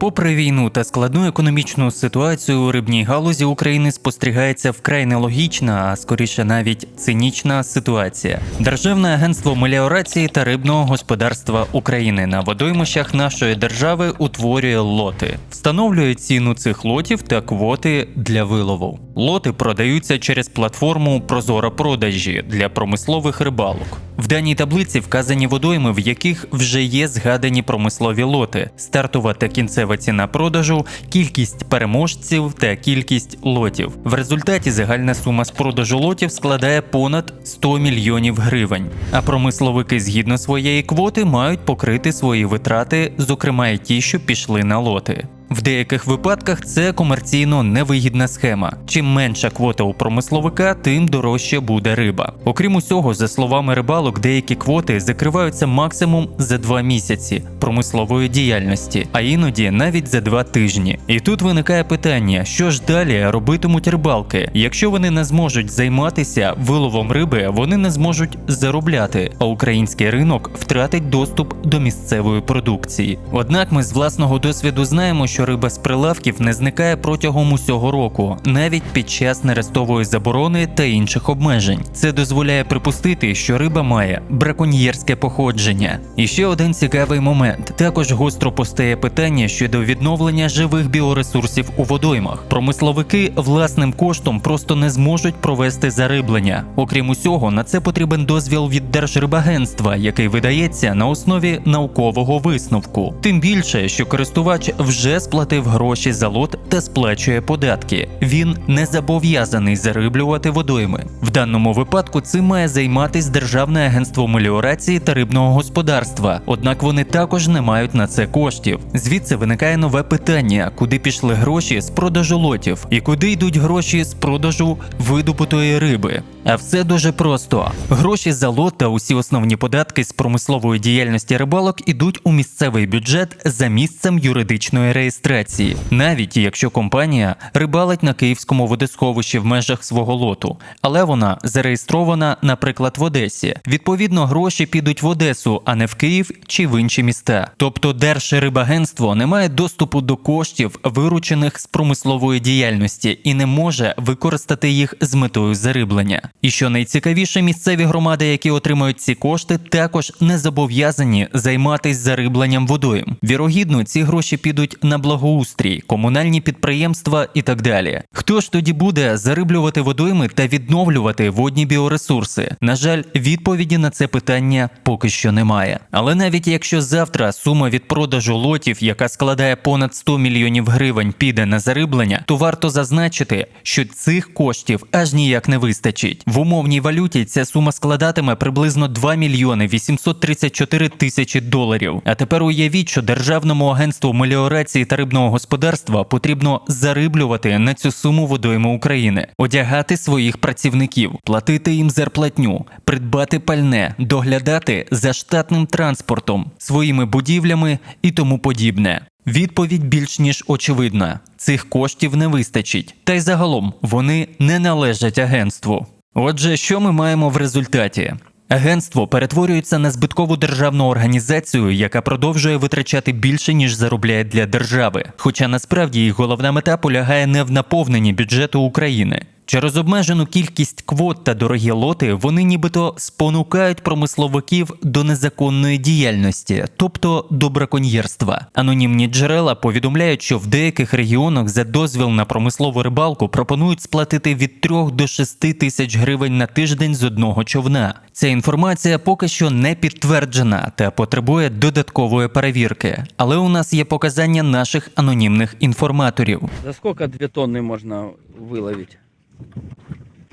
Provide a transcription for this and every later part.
Попри війну та складну економічну ситуацію у рибній галузі України спостерігається вкрай нелогічна, а скоріше навіть цинічна ситуація. Державне агентство меліорації та рибного господарства України на водоймищах нашої держави утворює лоти, встановлює ціну цих лотів та квоти для вилову. Лоти продаються через платформу Прозора продажі для промислових рибалок. В даній таблиці вказані водойми, в яких вже є згадані промислові лоти, стартова та кінцева ціна продажу, кількість переможців та кількість лотів. В результаті загальна сума з продажу лотів складає понад 100 мільйонів гривень. А промисловики згідно своєї квоти мають покрити свої витрати, зокрема й ті, що пішли на лоти. В деяких випадках це комерційно невигідна схема. Чим менша квота у промисловика, тим дорожче буде риба. Окрім усього, за словами рибалок, деякі квоти закриваються максимум за два місяці промислової діяльності, а іноді навіть за два тижні. І тут виникає питання: що ж далі робитимуть рибалки? Якщо вони не зможуть займатися виловом риби, вони не зможуть заробляти, а український ринок втратить доступ до місцевої продукції. Однак ми з власного досвіду знаємо, що риба з прилавків не зникає протягом усього року, навіть під час нерестової заборони та інших обмежень. Це дозволяє припустити, що риба має браконьєрське походження. І ще один цікавий момент: також гостро постає питання щодо відновлення живих біоресурсів у водоймах. Промисловики власним коштом просто не зможуть провести зариблення. Окрім усього, на це потрібен дозвіл від Держрибагентства, який видається на основі наукового висновку. Тим більше, що користувач вже сплатив гроші за лот та сплачує податки. Він не зобов'язаний зариблювати водойми. В даному випадку цим має займатись Державне агентство меліорації та рибного господарства. Однак вони також не мають на це коштів. Звідси виникає нове питання: куди пішли гроші з продажу лотів і куди йдуть гроші з продажу видобутої риби. А все дуже просто: гроші за лот та усі основні податки з промислової діяльності рибалок ідуть у місцевий бюджет за місцем юридичної реєстрації, навіть якщо компанія рибалить на київському водосховищі в межах свого лоту, але вона зареєстрована, наприклад, в Одесі. Відповідно, гроші підуть в Одесу, а не в Київ чи в інші міста. Тобто Держрибагентство не має доступу до коштів, виручених з промислової діяльності, і не може використати їх з метою зариблення. І що найцікавіше, місцеві громади, які отримають ці кошти, також не зобов'язані займатися зарибленням водойм. Вірогідно, ці гроші підуть на благоустрій, комунальні підприємства і так далі. Хто ж тоді буде зариблювати водойми та відновлювати водні біоресурси? На жаль, відповіді на це питання поки що немає. Але навіть якщо завтра сума від продажу лотів, яка складає понад 100 мільйонів гривень, піде на зариблення, то варто зазначити, що цих коштів аж ніяк не вистачить. В умовній валюті ця сума складатиме приблизно 2 мільйони 834 тисячі доларів. А тепер уявіть, що Державному агентству меліорації та рибного господарства потрібно зариблювати на цю суму водойми України, одягати своїх працівників, платити їм зарплатню, придбати пальне, доглядати за штатним транспортом, своїми будівлями і тому подібне. Відповідь більш ніж очевидна: цих коштів не вистачить, та й загалом вони не належать агентству. Отже, що ми маємо в результаті? Агентство перетворюється на збиткову державну організацію, яка продовжує витрачати більше ніж заробляє для держави. Хоча насправді їх головна мета полягає не в наповненні бюджету України. Через обмежену кількість квот та дорогі лоти вони нібито спонукають промисловиків до незаконної діяльності, тобто до браконьєрства. Анонімні джерела повідомляють, що в деяких регіонах за дозвіл на промислову рибалку пропонують сплатити від 3 до 6 тисяч гривень на тиждень з одного човна. Ця інформація поки що не підтверджена та потребує додаткової перевірки. Але у нас є показання наших анонімних інформаторів. За сколько две тонны можно выловить?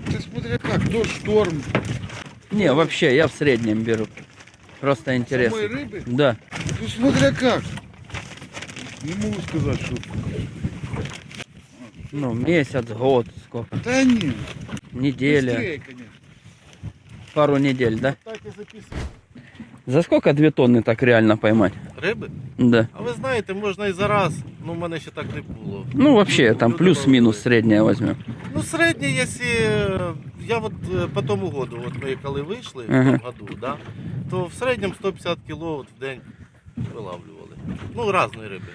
Ты смотря как, дождь, шторм. Не, вообще, я в среднем беру. Просто интересно. Самой рыбы? Да. Ну смотря как. Не могу сказать, что... Ну, месяц, год, сколько? Да нет, Неделя. быстрее, конечно. Пару недель, да? Так и записано. За сколько две тонны так реально поймать? Риби? Да. А ви знаєте, можна і зараз. Ну, в мене ще так не було. Ну, вообще, там Люди плюс-минус пробували. Ну, середнє, якщо е, я от е, по тому году, от ми коли вийшли в Ага. тому году, да, то в середньому 150 кг в день вилавлювали. Ну, різні риби.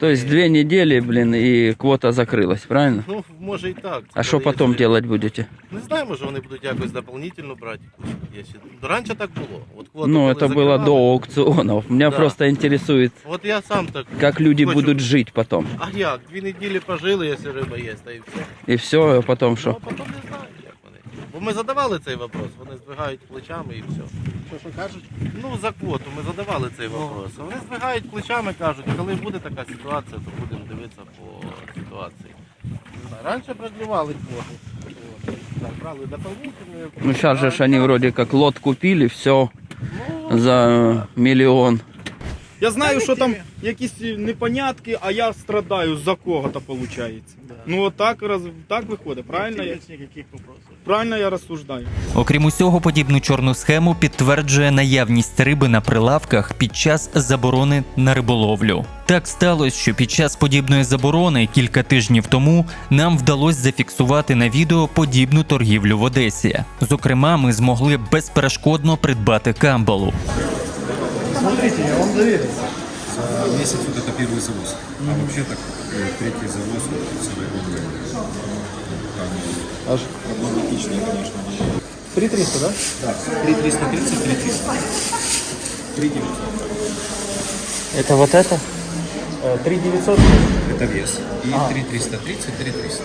То есть две недели, блин, и квота закрылась, правильно? Ну, може і так. А что Але потом якщо- делать будете? Не знаю, може вони будуть якось дополнительно брати. Якщо... Раніше так було. От квоту Ну, коли это было закривали, до аукционов. Меня Да. просто интересует, От я сам так. как люди хочу- будут жить потом. А як? Дві неділі пожили, якщо риба є, та і все. И все, а потом Ну, что? а потім не знаю, як вони. Бо ми задавали цей вопрос, вони здвигають плечами і все. Що, що кажуть? Ну, за квоту ми задавали цей вопрос. Вони збігають плечами, кажуть, коли буде така ситуація, то будемо дивитися по ситуації. Не знаю, Раніше продлювали квоту. От. Так, брали дополнительні. Ну, сейчас же ж они вроде как лот купили, все Ну, за миллион. Я знаю, що там якісь непонятки, а я страдаю за кого-то виходить. Ну от так, роз... так виходить, правильно? Я... Правильно я розсуждаю. Окрім усього, подібну чорну схему підтверджує наявність риби на прилавках під час заборони на риболовлю. Так сталося, що під час подібної заборони кілька тижнів тому нам вдалося зафіксувати на відео подібну торгівлю в Одесі. Зокрема, ми змогли безперешкодно придбати камбалу. За месяц вот это первый завоз. А вообще так э, третий завоз вот, целый год. Аж проблематичный, конечно. 3300, да? Да, 3330, 3300. 3900. Это вот это? 3900? Это вес. И 3330, 3300.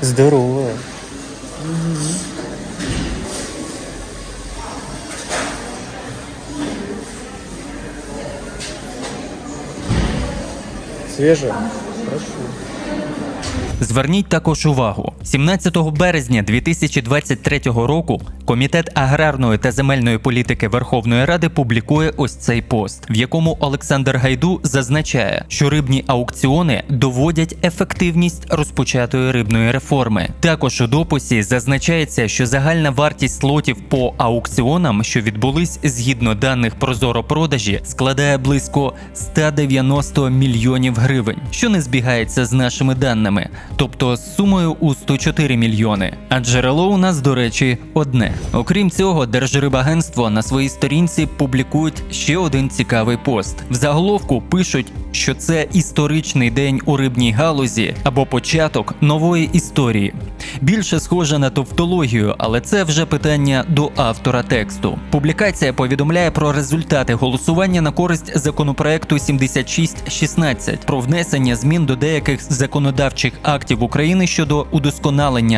Здорово. Свежая? Хорошо. Зверніть також увагу: 17 березня 2023 року Комітет аграрної та земельної політики Верховної Ради публікує ось цей пост, в якому Олександр Гайду зазначає, що рибні аукціони доводять ефективність розпочатої рибної реформи. Також у дописі зазначається, що загальна вартість слотів по аукціонам, що відбулись згідно даних Прозоро продажі, складає близько 190 мільйонів гривень, що не збігається з нашими даними, тобто з сумою у 104 мільйони. А джерело у нас, до речі, одне. Окрім цього, Держрибагентство на своїй сторінці публікують ще один цікавий пост. В заголовку пишуть, що це історичний день у рибній галузі або початок нової історії. Більше схоже на тавтологію, але це вже питання до автора тексту. Публікація повідомляє про результати голосування на користь законопроекту 7616 про внесення змін до деяких законодавчих актів України щодо удосконалення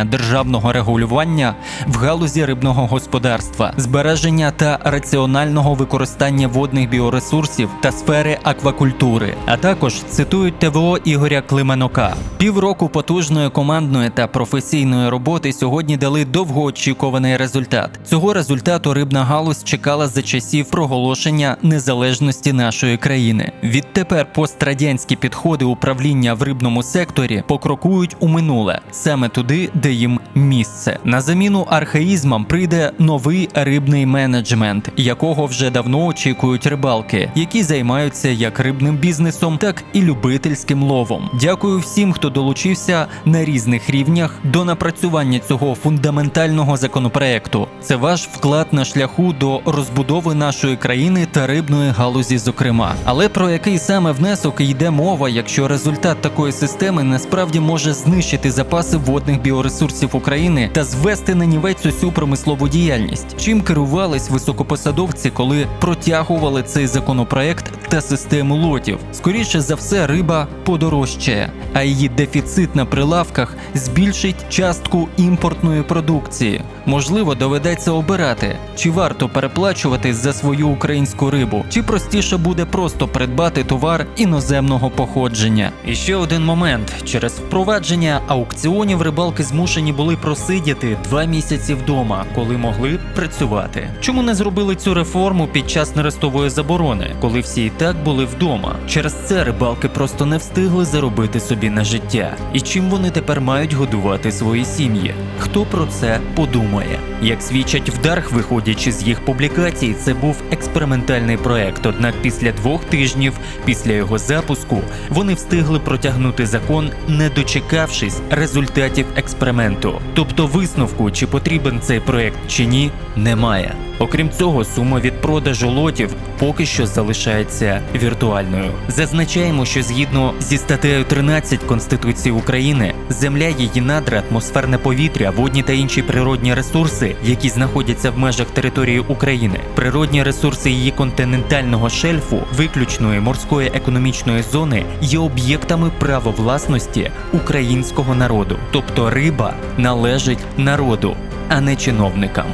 державного регулювання в галузі рибного господарства, збереження та раціонального використання водних біоресурсів та сфери аквакультури, а також цитують ТВО Ігоря Клименока. Півроку потужної командної та професійної роботи сьогодні дали довгоочікуваний результат. Цього результату рибна галузь чекала за часів проголошення незалежності нашої країни. Відтепер пострадянські підходи управління в рибному секторі покрокують у минуле, саме туди, де їм місце. На заміну архаїзмам прийде новий рибний менеджмент, якого вже давно очікують рибалки, які займаються як рибним бізнесом, так і любительським ловом. Дякую всім, хто долучився на різних рівнях до напрацювання цього фундаментального законопроекту. Це ваш вклад на шляху до розбудови нашої країни та рибної галузі, зокрема. Але про який саме внесок йде мова, якщо результат такої системи насправді може знищити запаси водних біоресурсів України та звести на нівець усю промислову діяльність? Чим керувались високопосадовці, коли протягували цей законопроект та систему лотів? Скоріше за все, риба подорожчає, а її дефіцит на прилавках збільшить частку імпортної продукції. Можливо, доведеться обирати, чи варто переплачувати за свою українську рибу, чи простіше буде просто придбати товар іноземного походження. І ще один момент: через впровадження аукціонів рибалки змушені були просидіти два місяці вдома, коли могли працювати. Чому не зробили цю реформу під час нерестової заборони, коли всі і так були вдома? Через це рибалки просто не встигли заробити собі на життя. І чим вони тепер мають годувати свої сім'ї? Хто про це подумає? Як свідчать вдарх, виходячи з їх публікацій, це був експериментальний проект. Однак після двох тижнів після його запуску вони встигли протягнути закон, не дочекавшись результатів експерименту. Тобто висновку, чи потрібен цей проект чи ні, немає. Окрім цього, сума від продажу лотів поки що залишається віртуальною. Зазначаємо, що згідно зі статтею 13 Конституції України, земля, її надра, атмосферне повітря, водні та інші природні ресурси, які знаходяться в межах території України, природні ресурси її континентального шельфу, виключної морської економічної зони, є об'єктами права власності українського народу, тобто риба належить народу, а не чиновникам.